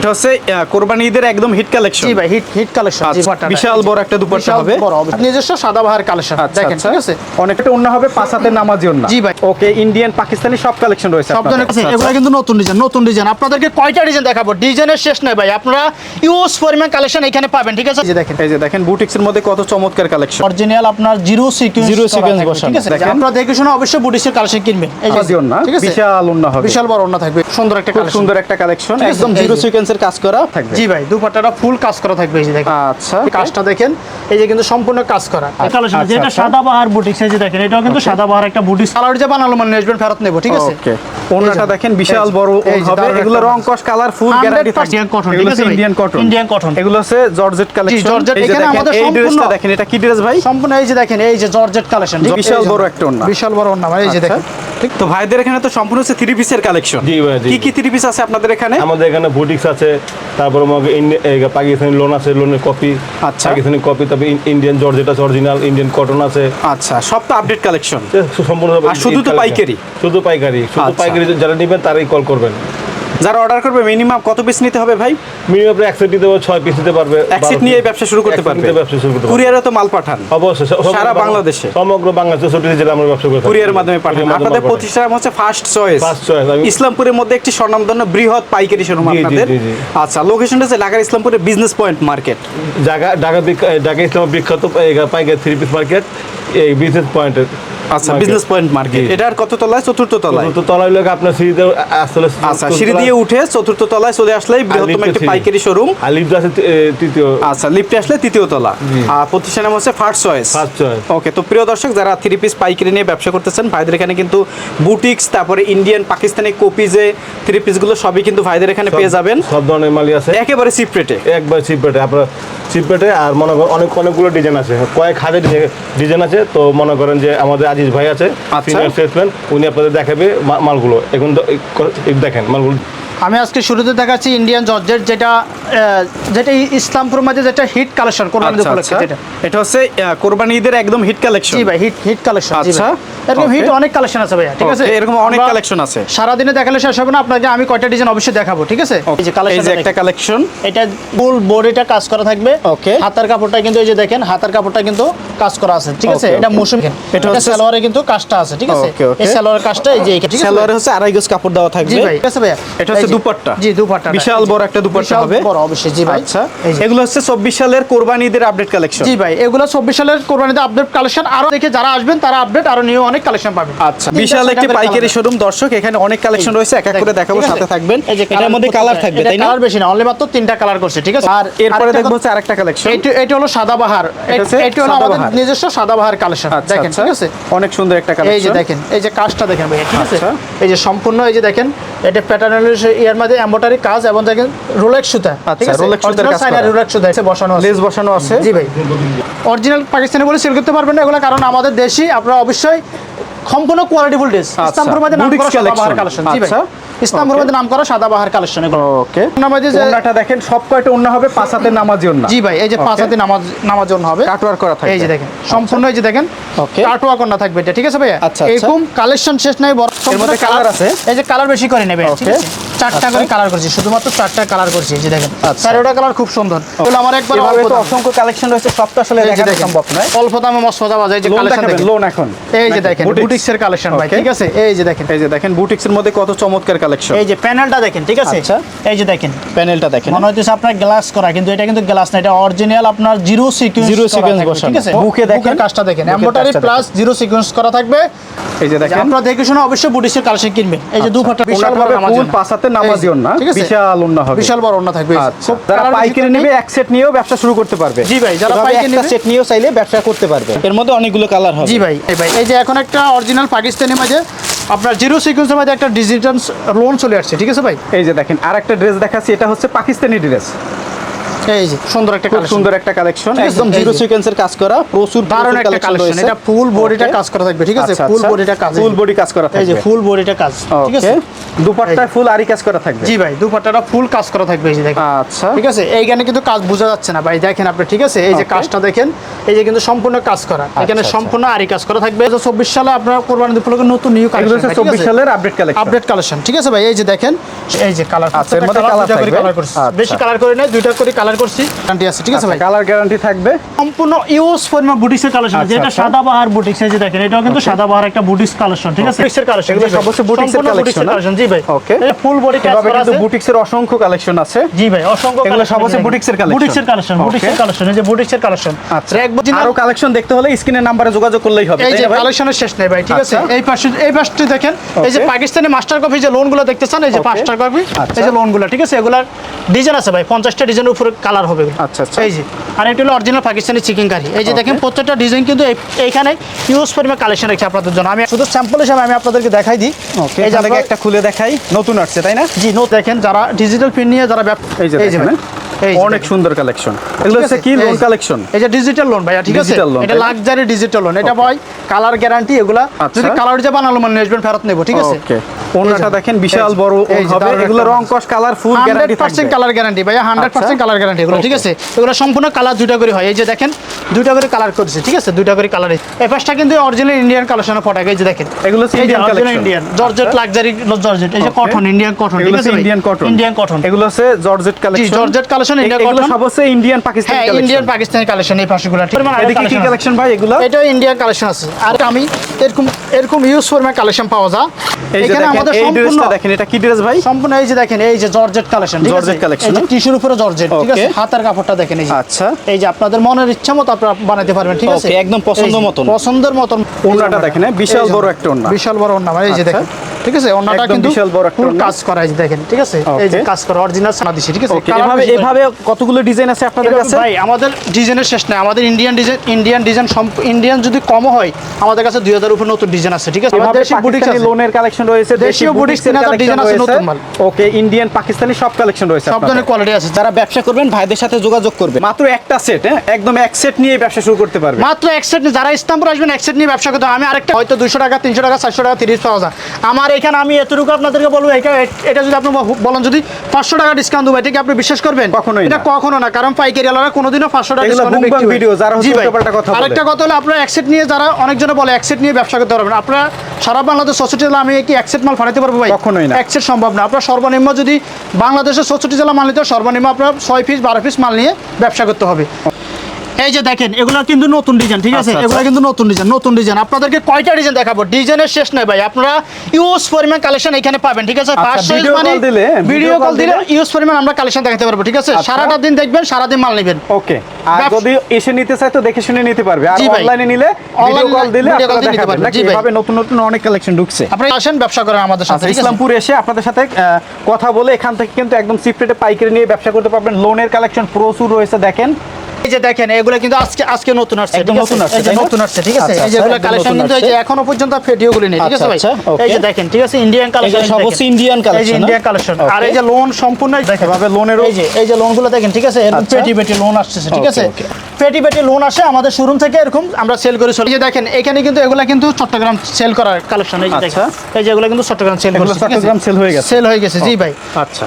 এটা হচ্ছে কোরবানি ঈদের একদম হিট কালেকশন জি ভাই হিট হিট কালেকশন। বিশাল বড় একটা দুপাট্টা হবে। নিজস্ব সাদাবাহার কালেকশন আচ্ছা দেখেন আচ্ছা ঠিক আছে অনেকটা অন্য হবে পাঁচ হাতের নামাজি অন্য জি ভাই। ওকে ইন্ডিয়ান পাকিস্তানি সব কালেকশন রয়েছে সব ধরনের এগুলো কিন্তু নতুন ডিজাইন নতুন ডিজাইন আপনাদেরকে কয়টা ডিজাইন দেখাবো ডিজাইনের শেষ নাই ভাই আপনারা ইউজ পরিমাণ কালেকশন এখানে পাবেন ঠিক আছে এই যে দেখেন এই যে দেখেন বুটিক্স এর মধ্যে কত চমৎকার কালেকশন অরিজিনাল আপনার জিরো সিকোয়েন্স Zero sequence বসানো। ঠিক আছে দেখেন। আপনারা দেখে শুনে অবশ্যই বুটিক্সের কালেকশন কিনবেন এই যে বিশাল ওন্না হবে। বিশাল বড় ওন্না থাকবে সুন্দর একটা সুন্দর একটা কালেকশন একদম জিরো যে। সিকোয়েন্সের কাজ করা থাকবে জি ভাই দুপাট্টাটা ফুল কাজ করা থাকবে এই যে দেখেন আচ্ছা কাজটা দেখেন এই যে কিন্তু সম্পূর্ণ কাজ করা কালেকশন আচ্ছা, যেটা আচ্ছা। সাদা বাহার বুটিক্স এই দেখেন এটাও কিন্তু সাদা বাহার একটা বুটিক্স কালার যে বানালো মানে আসবেন ফেরত নেব ঠিক আছে ওকে ওন্নাটা দেখেন বিশাল বড় এই যে, হবে এগুলো একটা রং কস কালার ফুল গ্যারান্টি 100% থাকবে cotton, এগুলো ঠিক আছে হচ্ছে ভাই? ইন্ডিয়ান কটন এগুলো হচ্ছে জর্জেট কালেকশন জর্জেট, এখানে আমাদের এই সম্পূর্ণ- ড্রেসটা দেখেন এটা কি ড্রেস ভাই সম্পূর্ণ এই যে দেখেন এই যে জর্জেট কালেকশন বিশাল বড় একটা ওন্না। বিশাল বড় ওন্না ভাই এই যে আচ্ছা। দেখেন ঠিক তো ভাইদের এখানে তো সম্পূর্ণ হচ্ছে থ্রি পিসের কালেকশন জি ভাই, কি কি থ্রি পিস আছে আপনাদের এখানে আমাদের এখানে বুটিক্স আছে তারপর আমাকে পাকিস্তানি লোন আছে লোনের কপি আচ্ছা। পাকিস্তানি কপি তারপর ইন্ডিয়ান জর্জেট আছে অরিজিনাল ইন্ডিয়ান কটন আছে আচ্ছা সব তো আপডেট কালেকশন সম্পূর্ণ শুধু তো পাইকারি? শুধু পাইকারি শুধু আচ্ছা। পাইকারি যারা নেবেন তারাই কল করবেন যারা অর্ডার করবে মিনিমাম কত পিস নিতে হবে ভাই? মিনিমাম আপনি এক সেট দিতে পারবে ছয় পিস দিতে পারবে এক সেট নিয়ে ব্যবসা শুরু করতে পারবে। ব্যবসা শুরু করতে পারবে। কুরিয়ারে তো মাল পাঠান। অবশ্যই সারা বাংলা- বাংলাদেশে? সমগ্র বাংলাদেশে ছোট জেলা আমরা ব্যবসা করে। কুরিয়ারের মাধ্যমে পাঠান। আপনাদের প্রতিষ্ঠান হচ্ছে ফার্স্ট চয়েস First চয়েস ইসলামপুরের মধ্যে একটি স্বনামধন্য বৃহৎ পাইকারি শোরুম আপনাদের। আচ্ছা লোকেশনটা হচ্ছে ঢাকার ইসলামপুরের business point market Dhaka Dhaka Dhaka ইসলাম বিখ্যাত পাইকারি থ্রি পিস মার্কেট এই বিজনেস পয়েন্টের আচ্ছা বিজনেস পয়েন্ট মার্কেট। এটার কত তলায়? চতুর্থ তলায়? তো তলায় লোক আপনার সিঁড়িতে আসলে আচ্ছা সিঁড়ি দিয়ে উঠে চতুর্থ তলায় চলে আসলেই বৃহত্তম একটি পাইকারি শোরুম আর লিফট আছে তৃতীয় আচ্ছা লিফটে আসলে তৃতীয় তলা। আর প্রতিষ্ঠানের হচ্ছে first choice first choice okay তো প্রিয় দর্শক যারা থ্রি পিস পাইকারি নিয়ে ব্যবসা করতেছেন ভাইদের এখানে কিন্তু বুটিক্স তারপরে ইন্ডিয়ান পাকিস্তানি কপি যে থ্রি পিসগুলো সবই কিন্তু ভাইদের এখানে পেয়ে যাবেন। সব ধরনের মালই আছে। একেবারে চিপ রেটে একবার চিপ রেটে আপনার চিপ রেটে আর মনে করেন অনেক অনেকগুলো ডিজাইন আছে। কয়েক হাজার ডিজাইন আছে। তো মনে করেন যে আমাদের আজিজ ভাই আছে আচ্ছা। সিনিয়র সেলসম্যান উনি আপনাদের দেখাবে মালগুলো এখন দেখেন মালগুলো আমি আজকে শুরুতে দেখাচ্ছি ইন্ডিয়ান জর্জেট যেটা যেটা ইসলামপুর মাঝে যেটা হিট কালেকশন কোরবানি উপলক্ষে আচ্ছা। যেটা। এটা হচ্ছে কোরবানি ঈদের একদম হিট কালেকশন জি ভাই হিট হিট কালেকশন আচ্ছা, এরকম হিট অনেক কালেকশন আছে ভাইয়া ঠিক আছে? এরকম অনেক কালেকশন আছে। সারাদিনে দেখালে শেষ হবে না আপনাকে আমি কয়টা ডিজাইন অবশ্যই দেখাবো ঠিক আছে? এই যে কালেকশন এই যে একটা কালেকশন এটা ফুল বডিটা কাজ করা থাকবে। ওকে হাতার কাপড়টা কিন্তু এই যে দেখেন হাতার কাপড়টা কিন্তু কাজ করা আছে ঠিক আছে? এটা. মৌসুম এটা হচ্ছে- সালোয়ারে কিন্তু কাজটা আছে ঠিক আছে. এই সালোয়ারের কাজটা এই যে ঠিক আছে সালোয়ারে হচ্ছে আড়াই গজ কাপড় দেওয়া থাকবে। জি ভাই ঠিক আছে ভাইয়া? এটা হচ্ছে দুপাট্টা। জি দুপাট্টা বিশাল বড় একটা দুপাট্টা হবে। বড় অবশ্যই। জি ভাই। আচ্ছা। এগুলো হচ্ছে চব্বিশ সালের কোরবানি ঈদের আপডেট কালেকশন জি ভাই। এগুলো চব্বিশ সালের কোরবানিতে আপডেট কালেকশন আরও দেখে যারা আসবেন তারা আপডেট আরও নিয়ে অনেক কালেকশন পাবেন। আচ্ছা। বিশাল একটি পাইকারি শোরুম দর্শক এখানে অনেক কালেকশন রয়েছে। এক এক করে দেখাবো সাথে থাকবেন। এটার মধ্যে কালার থাকবে তাই না? কালার বেশি না অনলি মাত্র তিনটা কালার করছে ঠিক আছে? আর এরপরে দেখব হচ্ছে আরেকটা কালেকশন এইটা এটা হলো সাদাবাহার এটা হলো আমাদের নিজস্ব সাদাবাহার কালেকশন আচ্ছা দেখেন আচ্ছা। ঠিক আছে? অনেক সুন্দর একটা এই যে দেখেন এই যে কাজটা দেখেন ভাইয়া ঠিক আছে? আচ্ছা। এই যে সম্পূর্ণ এই যে দেখেন এটা প্যাটার্নের ইয়ার মধ্যে এমব্রয়ডারি কাজ এবং দেখেন রোলেক্স সুতা ঠিক আচ্ছা, আছে? Rolex সুতার কাজ করা। রোলেক্স সুতা এসে বসানো আছে। লেস বসানো আছে। জি ভাই। অরিজিনাল পাকিস্তানি বলে সেল করতে পারবেন না এগুলো কারণ আমাদের দেশি আপনারা অবশ্যই সম্পূর্ণ কোয়ালিটিফুল ড্রেস ইসলামপুর মধ্যে নাম করা সাদাবাহার collection। কালেকশন জি ভাই। আচ্ছা। ইসলামপুর মধ্যে নাম করা সাদাবাহার কালেকশন এগুলো। ওকে ওনার মধ্যে যে- ওন্নাটা দেখেন সব কয়টা ওন্না হবে? পাঁচ হাতের নামাজি ওন্না জি ভাই এই যে পাঁচ. হাতে নামাজ নামাজ জন্য হবে। কাটওয়ার করা থাকবে। এই যে দেখেন সম্পূর্ণ এই যে দেখেন Okay. কাটওয়া কন্যা থাকবে এটা ঠিক আছে ভাইয়া? আচ্ছা, আচ্ছা। এরকম কালেকশন শেষ নাই বড় এর মধ্যে colour আছে? এই যে কালার বেশি করে নেবে ঠিক আছে? চারটা করে কালার করছি শুধুমাত্র চারটা কালার করছি এই যে দেখেন আচ্ছা। চারটা কালার খুব সুন্দর এগুলো আমার একবার অল্প অসংখ্য কালেকশন রয়েছে সব তো আসলে দেখেন সম্ভব নয় অল্প দামে মস্ত দাম যে কালেকশন দেখেন লোন এখন এই যে দেখেন। বুটিক্সের কালেকশন ভাই ঠিক আছে এই যে দেখেন এই যে দেখেন বুটিক্স এর মধ্যে কত চমৎকার কালেকশন এই যে প্যানেলটা দেখেন ঠিক আছে আচ্ছা। এই যে দেখেন প্যানেলটা দেখেন মনে হচ্ছে আপনার গ্লাস করা কিন্তু এটা কিন্তু গ্লাস না এটা অরিজিনাল আপনার জিরো সিকোয়েন্স জিরো sequence বসানো। ঠিক আছে বুকে দেখেন। কাজটা দেখেন এমব্রয়ডারি প্লাস জিরো সিকোয়েন্স করা থাকবে এই যে দেখেন আপনারা দেখে শুনে অবশ্যই বুটিক্সের কালেকশন কিনবেন এই যে দুপাটা বিশাল ফুল পাঁচ হাতের নামাজি ওন্না বিশাল ওন্না হবে। বিশাল বড় ওন্না থাকবে। আচ্ছা যারা পাইকারি নেবে এক সেট নিয়েও ব্যবসা শুরু করতে পারবে। জি ভাই, যারা পাইকারি নেবে- সেট নিয়েও চাইলে ব্যবসা করতে পারবে। এর মধ্যে অনেকগুলো কালার হবে। জি ভাই এই ভাই। এই যে এখন একটা অরিজিনাল পাকিস্তানি মাঝে আপনার জিরো সিকোয়েন্সের মাঝে একটা ডিজিটাল লোন চলে আসছে ঠিক আছে ভাই? এই যে দেখেন আর একটা ড্রেস দেখাচ্ছি এটা হচ্ছে পাকিস্তানি ড্রেস এই যে সুন্দর একটা কালেকশন সুন্দর একটা কালেকশন একদম জিরো সিকোয়েন্সের কাজ করা প্রচুর দারুণ একটা কালেকশন এটা ফুল বডিটা কাজ করা থাকবে ঠিক আছে? ফুল বডিটা কাজ ফুল বডি কাজ করা এই যে ফুল বডিটা কাজ ঠিক আছে? দুপাট্টায় ফুল আরি কাজ করা থাকবে। জি ভাই দুপাট্টাটা ফুল কাজ করা থাকবে এই যে দেখেন। আচ্ছা। ঠিক আছে? এইখানে কিন্তু কাজ বোঝা যাচ্ছে না ভাই দেখেন আপনি ঠিক আছে? এই যে কাজটা দেখেন এই যে কিন্তু সম্পূর্ণ কাজ করা। এখানে আচ্ছা। সম্পূর্ণ আরি কাজ করা থাকবে। চব্বিশ সালে আপনার কোরবানি উপলক্ষে নতুন নিউ কালেকশন সালের আপডেট কালেকশন আপডেট কালেকশন ঠিক আছে ভাই? এই যে দেখেন এই যে কালার আচ্ছা, এর মধ্যে colour থাকবে? কালার আচ্ছা। বেশি কালার করে নাই দুইটা করে কালার করছি। গ্যারান্টি আছে ঠিক আছে ভাই? কালার গ্যারান্টি থাকবে। সম্পূর্ণ ইউজ ফর্মা বুটিক্সের কালেকশন আচ্ছা, যেটা আচ্ছা। সাদা বাহার বুটিক্স এই যে দেখেন এটাও কিন্তু সাদা বাহার একটা বুটিক্স কালেকশন ঠিক আছে? বুটিক্সের কালেকশন এগুলো সব হচ্ছে butiques এর collection, না? কালেকশন জি ভাই। Okay. ফুল বডি কাজ করা আছে। বুটিক্সের অসংখ্য কালেকশন আছে। জি ভাই অসংখ্য এগুলো সব collection হচ্ছে দেখেন। butiques বুটিক্সের কালেকশন বুটিক্সের কালেকশন এই যে বুটিক্সের কালেকশন আচ্ছা। আরও কালেকশন দেখতে হলে স্ক্রিনের নাম্বারে যোগাযোগ করলেই হবে এই যে কালেকশনের শেষ নেই ভাই ঠিক আছে? আচ্ছা। এই পাশে এই পাশটি দেখেন এই যে পাকিস্তানি মাস্টার কপি যে লোনগুলো দেখতেছেন এই যে কপি আচ্ছা। এই যে লোনগুলো ঠিক আছে? এগুলার ডিজাইন আছে ভাই পঞ্চাশটা ডিজাইনের উপরে কালার হবে আচ্ছা, আচ্ছা। এই যে আর এটা হলো অরিজিনাল পাকিস্তানি চিকেন কারি এই যে দেখেন প্রত্যেকটা ডিজাইন কিন্তু এইখানে ইউজ পরিমাণ কালেকশন রেখে আপনাদের জন্য। আমি শুধু স্যাম্পল হিসাবে আমি আপনাদেরকে দেখাই দিই। ওকে এই এখান একটা খুলে দেখাই। নতুন আসছে তাই না? জি নোট দেখেন যারা ডিজিটাল প্রিন্ট নিয়ে যারা এই যে এই যে অনেক সুন্দর কালেকশন এগুলো হচ্ছে কি? লোন কালেকশন এটা ডিজিটাল লোন ভাইয়া ঠিক আছে? এটা লাক্সারি ডিজিটাল লোন এটা. ভাই কালার গ্যারান্টি এগুলা। আচ্ছা। যদি কালার যে বানালো মানে নেসবেন ফেরত নেব ঠিক আছে? ওনাটা দেখেন বিশাল বড় ওন হবে। এগুলো রং কস colour full guarantee hundred percent থাকবে কালার গ্যারান্টি ভাইয়া হান্ড্রেড পার্সেন্ট আচ্ছা। কালার গ্যারান্টি এগুলো ঠিক আছে? এগুলো সম্পূর্ণ কালার দুইটা করে হয়। এই যে দেখেন দুইটা করে কালার করেছে ঠিক আছে? দুইটা করে কালার এই পাশটা কিন্তু অরিজিনাল ইন্ডিয়ান কালেকশনের ফটো এই যে দেখেন। এগুলো original collection। Indian georgette. Luxury georgette এই যে কটন ইন্ডিয়ান কটন ঠিক আছে ইন্ডিয়ান কটন ইন্ডিয়ান কটন এগুলো হচ্ছে জর্জেট কালেকশন জর্জেট Indian এগুলো cotton। সব হচ্ছে ইন্ডিয়ান পাকিস্তানি হ্যাঁ ইন্ডিয়ান পাকিস্তানি কালেকশন এই পাশগুলো ঠিক আছে? এদিকে কি কালেকশন ভাই এগুলো? এটা ইন্ডিয়ান কালেকশন আছে। আর আমি এরকম এরকম ইউজ ফরম্যাট কালেকশন পাওয়া যায়। এই যে এখানে আমাদের এই ড্রেসটা দেখেন এটা কি ড্রেস ভাই সম্পূর্ণ এই যে দেখেন এই যে জর্জেট কালেকশন? টিস্যুর উপরে জর্জেট ঠিক আছে Okay. হাতার কাপড়টা দেখেন এই যে আচ্ছা এই যে আপনাদের মনের ইচ্ছা মতো আপনারা বানাতে পারবেন ঠিক আছে একদম পছন্দ মতন। পছন্দের মতন ওড়নাটা দেখেন, হ্যাঁ, বিশাল বড় একটা ওড়না। বিশাল বড় অন্য মানে এই যে আচ্ছা। দেখেন ঠিক আছে? একদম কিন্তু বিশাল বড় একটা কাজ করা যে দেখেন ঠিক আছে? এই যে কাজ করা অরিজিনাল ঠিক আছে? এভাবে এভাবে কতগুলো ডিজাইন আছে আপনাদের কাছে? ভাই আমাদের ডিজাইনের শেষ নাই। আমাদের Indian design Indian design Indian যদি কম হয় আমাদের কাছে দুই হাজার উপর নতুন ডিজাইন আছে ঠিক আছে? আমাদের দেশি পাকিস্তানি আছে। লোনের কালেকশন রয়েছে দেশীয় কালেকশন ডিজাইন আছে নতুন মাল। ওকে ইন্ডিয়ান পাকিস্তানি সব কালেকশন রয়েছে সব ধরনের কোয়ালিটি আছে। যারা ব্যবসা করবেন ভাইদের সাথে যোগাযোগ করবে মাত্র একটা সেট হ্যাঁ? একদম এক সেট নিয়ে ব্যবসা শুরু করতে পারবে মাত্র এক সেট যারা ইস্তাম্বুল আসবেন এক সেট নিয়ে ব্যবসা করতে হবে। আমি আরেকটা হয়তো দুশো টাকা তিনশো টাকা চারশো টাকা তিরিশ পাওয়া যায়। আমার এখানে আমি এতটুকু আপনাদেরকে বলব এটা এটা যদি আপনি বলেন যদি পাঁচশো টাকা ডিসকাউন্ট দেবো এটা কি আপনি বিশ্বাস করবেন? কখনোই এটা কখনো না কারণ পাইকারি আলাদা কোনোদিনও পাঁচশো টাকা এগুলো discount এ বুমবাং বিক্রি video, যারা হচ্ছে জি ভাই। উল্টোপাল্টা কথা আরেকটা কথা হলো আপনারা এক সেট নিয়ে যারা অনেকজনে বলে এক নিয়ে ব্যবসা করতে পারবেন আপনারা সারা বাংলাদেশ সোসাইটি জেলা আমি কি এক মাল ফাটাতে পারব ভাই? কখনোই না। এক সেট সম্ভব না। আপনার সর্বনিম্ন যদি বাংলাদেশের সোসাইটি জেলা মাল নিতে সর্বনিম্ন আপনার ছয় পিস বারো পিস মাল নিয়ে ব্যবসা করতে হবে। এই যে দেখেন এগুলো কিন্তু নতুন ডিজাইন ঠিক আছে? আচ্ছা, আচ্ছা। এগুলো কিন্তু নতুন ডিজাইন নতুন ডিজাইন আপনাদেরকে কয়টা ডিজাইন দেখাবো? ডিজাইনের শেষ নাই ভাই আপনারা ইউজ পরিমাণ কালেকশন এখানে পাবেন ঠিক আছে? আচ্ছা, মানে ভিডিও কল দিলে ইউজ পরিমাণ আমরা কালেকশন দেখাতে পারব ঠিক আছে। সারাটা দিন দেখবেন সারাদিন মাল নেবেন। ওকে। আর ব্যবসা- যদি এসে নিতে চায় তো দেখে শুনে নিতে পারবে। আর অনলাইনে নিলে ভিডিও কল দিলে আপনারা দেখাবেন। পারবেন। জি ভাই। এভাবে নতুন নতুন অনেক কালেকশন ঢুকছে? আপনারা আসেন ব্যবসা করেন আমাদের সাথে ইসলামপুর এসে আপনাদের সাথে কথা বলে এখান থেকে কিন্তু একদম চিপ পাইকারি নিয়ে ব্যবসা করতে পারবেন। লোনের কালেকশন প্রচুর রয়েছে দেখেন। যে দেখেন এগুলো কিন্তু আজকে আজকে নতুন আসছে একদম নতুন আসছে, এই যে নতুন আসছে ঠিক আছে আচ্ছা, এই যে এগুলো আচ্ছা, কালেকশন কিন্তু এই যে এখনও পর্যন্ত ভিডিওগুলি নেই ঠিক আছে আচ্ছা, ভাই আচ্ছা, এই যে দেখেন ঠিক আছে ইন্ডিয়ান কালেকশন সব হচ্ছে Indian এই যে ইন্ডিয়ান কালেকশন আর এই যে লোন সম্পূর্ণ দেখেন এভাবে লোনেরও এই যে এই যে লোনগুলো দেখেন ঠিক আছে এরকম আচ্ছা। পেটি পেটি লোন আসছে ঠিক আছে. পেটি পেটি লোন আসে আমাদের শোরুম থেকে এরকম আমরা সেল করে চলি যে দেখেন এখানে কিন্তু এগুলা কিন্তু চট্টগ্রাম সেল করার কালেকশন এই যে দেখেন আচ্ছা। এই যে এগুলো কিন্তু চট্টগ্রাম সেল চট্টগ্রাম sell হয়ে গেছে? সেল হয়ে গেছে জি ভাই আচ্ছা